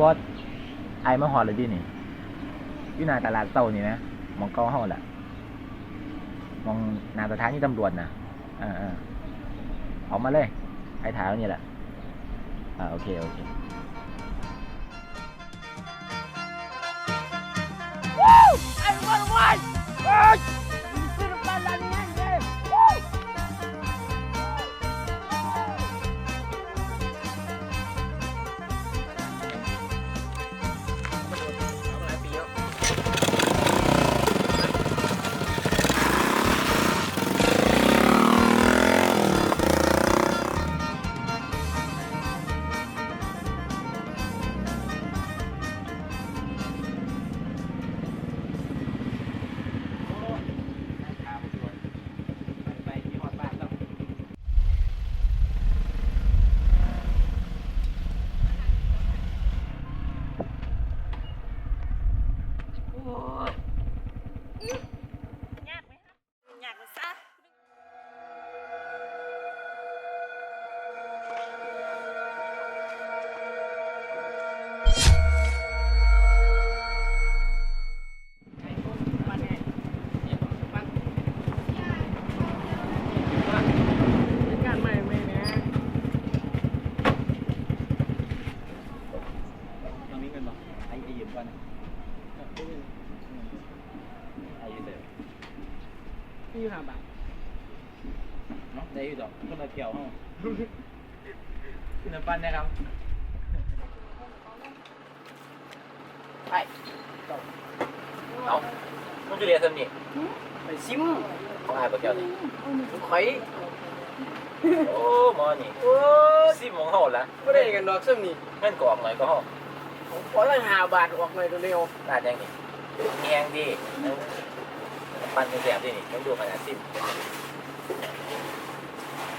บอสไอมาหอดเลยดินี่อยู่หน้าตลาดเต้านี่นะมองเก้าห้องแหละมองหน้าสถานีตำรวจนะอ่าอ่าออกมาเลย ไอถายแล้วนี่แหละ อ่าโอเคโอเคว้าวไอวอร์วอร์ นี่ค่ะบัตรเนาะได้อยู่ดอกก็มาเกี่ยวห้องขึ้นน้ำปั้นนะครับไปเอามันคือเรียนสำนีไปซิมของอายปะเกี่ยวนี่ข่อยโอ้หมอนี่โอ้ยสิบโมงเท่าละไม่ได้กันดอกซึ่งนี่เงินกออกหน่อยก็ห้องผมขอตั้งห้าบาทออกหน่อยเร็วน่าจังนี่แงงดี ปั้นเป็นแสบดีนี่ต้องดูขนาดสิบ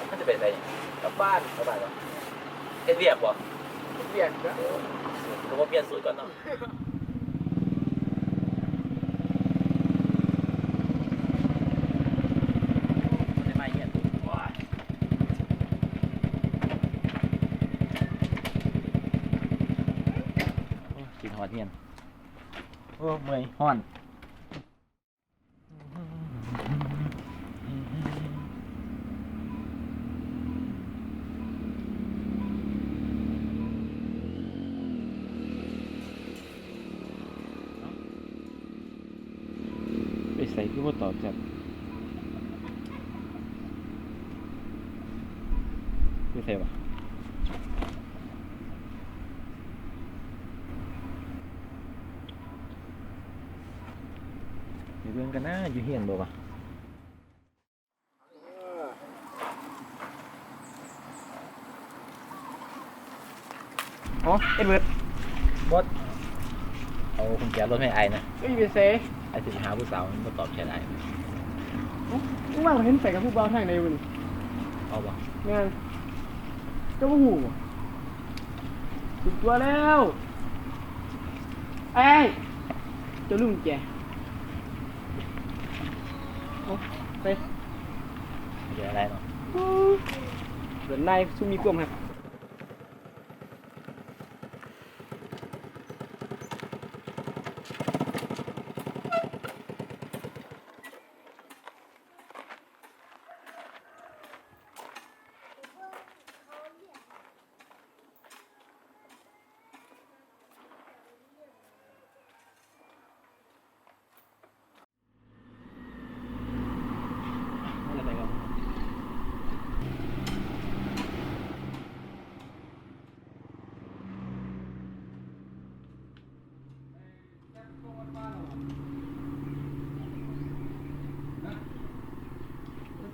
มันจะเป็นอะไรนี่ๆกลับบ้านเข้าไปวะเฮ็ดเรียบบ่เรียกนะผมว่าเปลี่ยนสูตรก่อนเนาะไม่ไม่เงี้ยว้ายโอ้ยกินหอดเงียนโอ้เมื่อยห้อน ใส่คือว่าตอบจับไปใส่ปะเดี๋ยวเบิ่งกันนะอยู่เฮียนบ่ปะอ๋อเอ็ดเวิร์ดบด เอาคุณแจรถให้ไอนะไม่มีเซ่ไอสิหาผู้สาวมันบ่ตอบแชทไอมึงว่าเห็นใส่กับผู้บ่าวทางในวันเอาบ่งานเจ้าหูสุดตัวแล้วไอ้ยเจ้าลุงแกเอาไปเดี๋ยวอะไรเนาะเดินนายซุ่มมีกลมครับ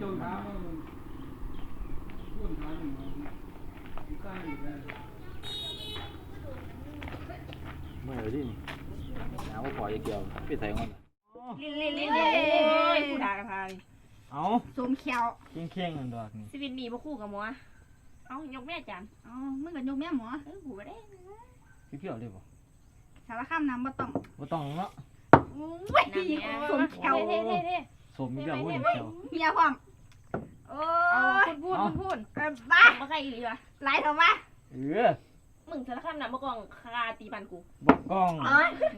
จงท้าพูดท้าหนึ่งใกล้อยู่แล้วเมื่อไหร่ดิน้ำก็พอจะเกี่ยวไปใส่ของมันลินลินลินลินกูด่ากันทางเอาสมเขียวเคียงเคียงๆนั่นดอกนี่ชีวิตหนีบ่คู่กับหมอเอ้ายกแม่จันอ๋อมึงกับยกแม่หมอเออกูบ่ได้เกี่ยวเลยบ่สารคามน้ำบ่ต้องบ่ต้องเนาะโอ้ยสมเขียวเท่เท่เท่สมมีเดียวหุ่นเขียวเมียพร้อม โอ้ยพูดพูดพูดเออบ้าบ่ใครอีหลีวะหลายเถอะวะเออมึงสารคามน่ะเมื่อก่อนคาตีบันกูบอกกล้อง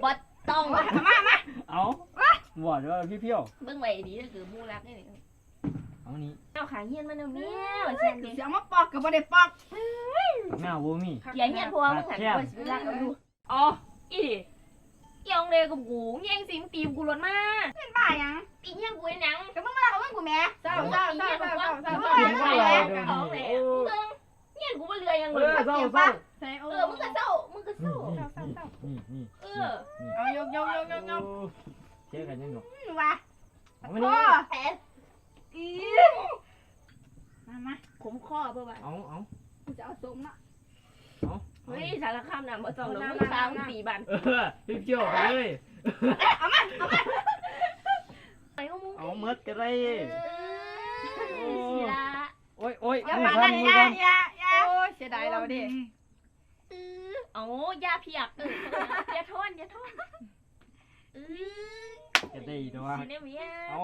บอต้องเอาบอกว่าพี่เพียวเบิ่งไว้ดีก็คือมูรักนี่เอานี้เอาขาเฮียนมาแล้วแม่ว่าซั่นดิเสียมาปอกกับบ่ได้ปอกหน้าวูมี่เฮียเฮียนพวกมึงหันว่าสิรักเอาดูอ๋ออีดิ เกี่ยวเลยกับกูแย่งสิมึงตีกูรถมาเป็นบ้าหยังตีเฮียกูได้หนังก็มึงมาเอาเงินกูแหม่เศร้าเศร้าเศร้าเศร้าเศร้าเศร้าเอเศร้าอเศร้าเอเศร้าอของแหละมึงเฮียนกูบ่เรือยังเอเลยอเศร้าเศร้าใส่โอ้เออมึงก็เศร้ามึงก็เศร้านี่นี่เออเอายกยกยกยกยกเชื่อกันยังหนูว่ะเอาไม่โอ้ได้แผลอีมามาขมคอเพื่อว่าเอาเอากูจะเอาสมเนาะเฮ้ยสารคามน่ะบ่ต้องหรอกมึงตามมึงตีบันเออพี่เพียวไปเลยไปของมึงเอาเมดกันเลยเออสิละโอ้ยโอ้ยอย่ามือมากันั่นนมืออย่างกันอย่าอย่าโอ้ยเสียดายเราดิเออเอายาเพียกเอออย่าทนอย่าทนเออจะได้ด้วยสิเนี่ยเมียเอา